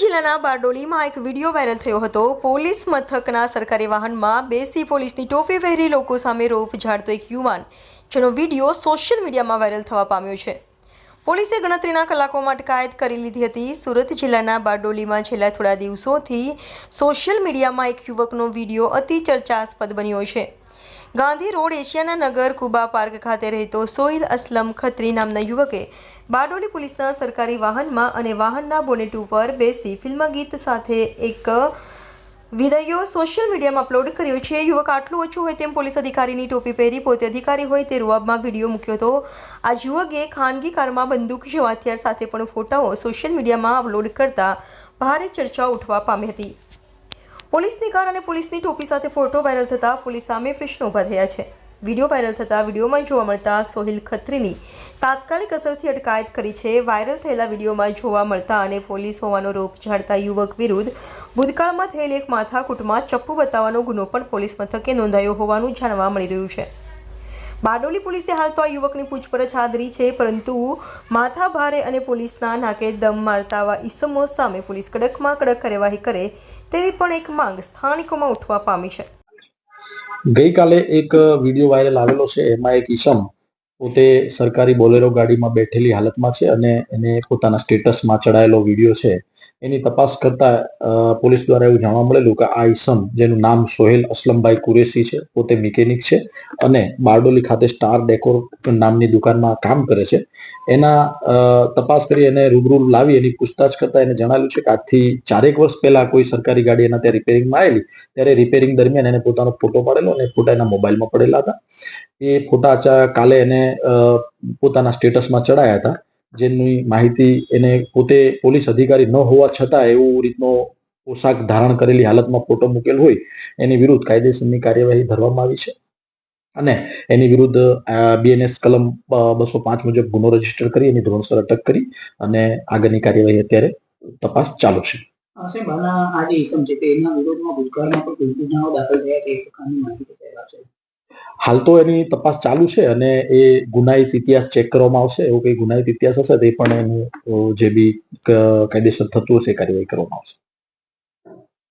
જિલ્લાના બારડોલીમાં એક video viral થયો હતો. પોલીસ મથકના સરકારી વાહનમાં બેસી પોલીસની ટોપી પહેરી લોકો સામે રોપ ઝાડતો એક યુવાન, જેનો વીડિયો સોશિયલ મીડિયામાં વાયરલ થવા પામ્યો છે. પોલીસે ગણતરીના કલાકોમાં અટકાયત કરી લીધી હતી. સુરત જિલ્લાના બારડોલીમાં છેલ્લા થોડા દિવસોથી સોશિયલ મીડિયામાં એક યુવકનો વીડિયો અતિ ચર્ચાસ્પદ બન્યો છે. ગાંધી રોડ એશિયાના નગર કુબા પાર્ક ખાતે રહેતો સોહિલ અસલમ ખત્રી નામના યુવકે બારડોલી પોલીસના સરકારી વાહનમાં અને વાહનના બોનેટ ઉપર બેસી ફિલ્મ ગીત સાથે એક વીડિયો સોશિયલ મીડિયામાં અપલોડ કર્યો છે. યુવક આટલું ઓછું હોય તેમ પોલીસ અધિકારીની ટોપી પહેરી પોતે અધિકારી હોય તે રૂઆબમાં વીડિયો મૂક્યો હતો. આ યુવકે ખાનગી કારમાં બંદૂક જેવા હથિયાર સાથે પણ ફોટાઓ સોશિયલ મીડિયામાં અપલોડ કરતા ભારે ચર્ચા ઉઠવા પામી હતી. પોલીસની કાર અને પોલીસની ટોપી સાથે ફોટો વાયરલ થતાં પોલીસ સામે પ્રશ્નો ઊભા થયા છે. વીડિયો વાયરલ થતાં વિડીયોમાં જોવા મળતા સોહિલ ખત્રીની તાત્કાલિક અસરથી અટકાયત કરી છે. વાયરલ થયેલા વિડીયોમાં જોવા મળતા અને પોલીસ હોવાનો રોપ જાણતા યુવક વિરુદ્ધ ભૂતકાળમાં થયેલ એક માથાકૂટમાં ચપ્પુ બતાવવાનો ગુનો પણ પોલીસ મથકે નોંધાયો હોવાનું જાણવા મળી રહ્યું છે. બારડોલી પોલીસે હાલ તો આ યુવકની પૂછપરછ આદરી છે, પરંતુ માથા ભારે અને પોલીસના નાકે દમ મારતા આવા ઈસમો સામે પોલીસ કડકમાં કડક કાર્યવાહી કરે તેવી પણ એક માંગ સ્થાનિકોમાં ઉઠવા પામી છે. ગઈકાલે એક વીડિયો વાયરલ આવેલો છે, એમાં એક ઈસમ પોતે સરકારી બોલેરો ગાડીમાં બેઠેલી હાલતમાં છે અને એને પોતાના સ્ટેટસમાં ચડાયેલો વીડિયો છે. એની તપાસ કરતા પોલીસ દ્વારા એવું જાણવા મળેલું કે આ ઈસમ, જેનું નામ સોહેલ અસલમભાઈ કુરેશી છે, પોતે મિકેનિક છે અને બારડોલી ખાતે સ્ટાર ડેકોર નામની દુકાનમાં કામ કરે છે. એના તપાસ કરી એને રૂબરૂ લાવી એની પૂછતાછ કરતા એને જણાવ્યું છે કે આજથી ચારેક વર્ષ પહેલા કોઈ સરકારી ગાડી એના ત્યાં રિપેરિંગમાં આવેલી, ત્યારે રિપેરિંગ દરમિયાન એને પોતાનો ફોટો પાડેલો અને ફોટા એના મોબાઈલમાં પડેલા હતા. એ ફોટા કાલે એને પોતાના સ્ટેટસમાં ચડાયા હતા, જેની માહિતી એને પોતે પોલીસ અધિકારી ન હોવા છતાં એવું રીતનો પોશાક ધારણ કરેલી હાલતમાં ફોટો મૂકેલ હોય, એની વિરુદ્ધ કાયદેસરની કાર્યવાહી ધરવામાં આવી છે. અને એની વિરુદ્ધ બીએનએસ કલમ બસો પાંચ મુજબ ગુનો રજિસ્ટર કરી, એની ધોરણસર અટક કરી અને આગળની કાર્યવાહી અત્યારે તપાસ ચાલુ છે. સાહેબ, આના આ જે ઇસમ છે તે એના વિરોધમાં ભૂતકાળમાં પણ ગુનાઓ દાખલ થયા છે એ પ્રકારની માહિતી સાહેબ આપશે હાલ તો એની તપાસ ચાલુ છે અને એ ગુનાહિત ઇતિહાસ ચેક કરવામાં આવશે, એવું કઈ ગુનાહિત ઇતિહાસ હશે તે પણ એનું જે બી કાયદેસર થતું હશે કાર્યવાહી કરવામાં આવશે.